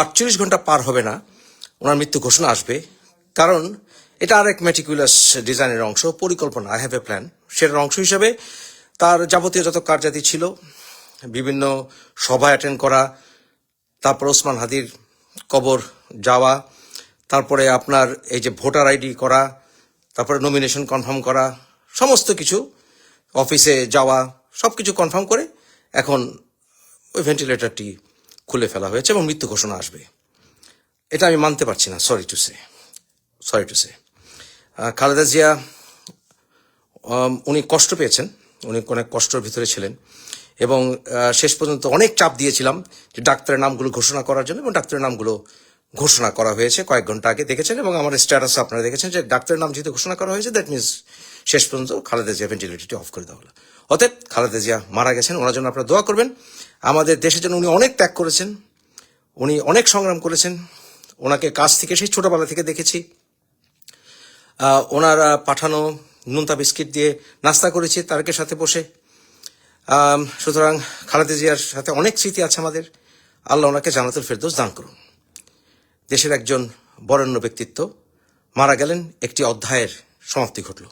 আটচল্লিশ ঘণ্টা পার হবে না, ওনার মৃত্যু ঘোষণা আসবে। কারণ এটা আরেক মেটিকুলাস ডিজাইনের অংশ, পরিকল্পনা আই হ্যাভ এ প্ল্যান সেটার অংশ হিসাবে তার যাবতীয় যত কার্যাদি ছিল, বিভিন্ন সভা অ্যাটেন্ড করা, তারপর ওসমান হাদির কবর যাওয়া, তারপরে আপনার এই যে ভোটার আইডি করা, তারপরে নমিনেশন কনফার্ম করা, সমস্ত কিছু অফিসে যাওয়া সব কিছু কনফার্ম করে এখন ওই ভেন্টিলেটরটি খুলে ফেলা হয়েছে এবং মৃত্যু ঘোষণা আসবে। এটা আমি মানতে পারছি না sorry to say sorry to say Khaleda Zia উনি কষ্ট পেয়েছেন, উনি অনেক কষ্টর ভিতরে ছিলেন এবং শেষ পর্যন্ত অনেক চাপ দিয়েছিলাম যে ডাক্তারের নামগুলো ঘোষণা করার জন্য এবং ডাক্তারের নামগুলো ঘোষণা করা হয়েছে কয়েক ঘণ্টা আগে দেখেছেন এবং আমার স্ট্যাটাস আপনারা দেখেছেন যে ডাক্তারের নাম যেহেতু ঘোষণা করা হয়েছে দ্যাট মিনস শেষ পর্যন্ত খালেদা জিয়া ভেন্টিলেটরটি অফ করে দেওয়া হলো। অতএব খালেদা জিয়া মারা গেছেন, ওনার জন্য আপনারা দোয়া করবেন। আমাদের দেশের জন্য উনি অনেক ত্যাগ করেছেন, উনি অনেক সংগ্রাম করেছেন। ওনাকে কাছ থেকে, সেই ছোটবেলা থেকে দেখেছি। ওনার পাঠানো নুনতা বিস্কিট দিয়ে নাস্তা করেছি তারকের সাথে বসে। সুতরাং খালেদা জিয়ার সাথে অনেক স্মৃতি আছে আমাদের। আল্লাহ ওনাকে জানাতুল ফেরদৌস দান করুন। দেশের একজন বরেণ্য ব্যক্তিত্ব মারা গেলেন একটি অধ্যায়ের সমাপ্তি ঘটল।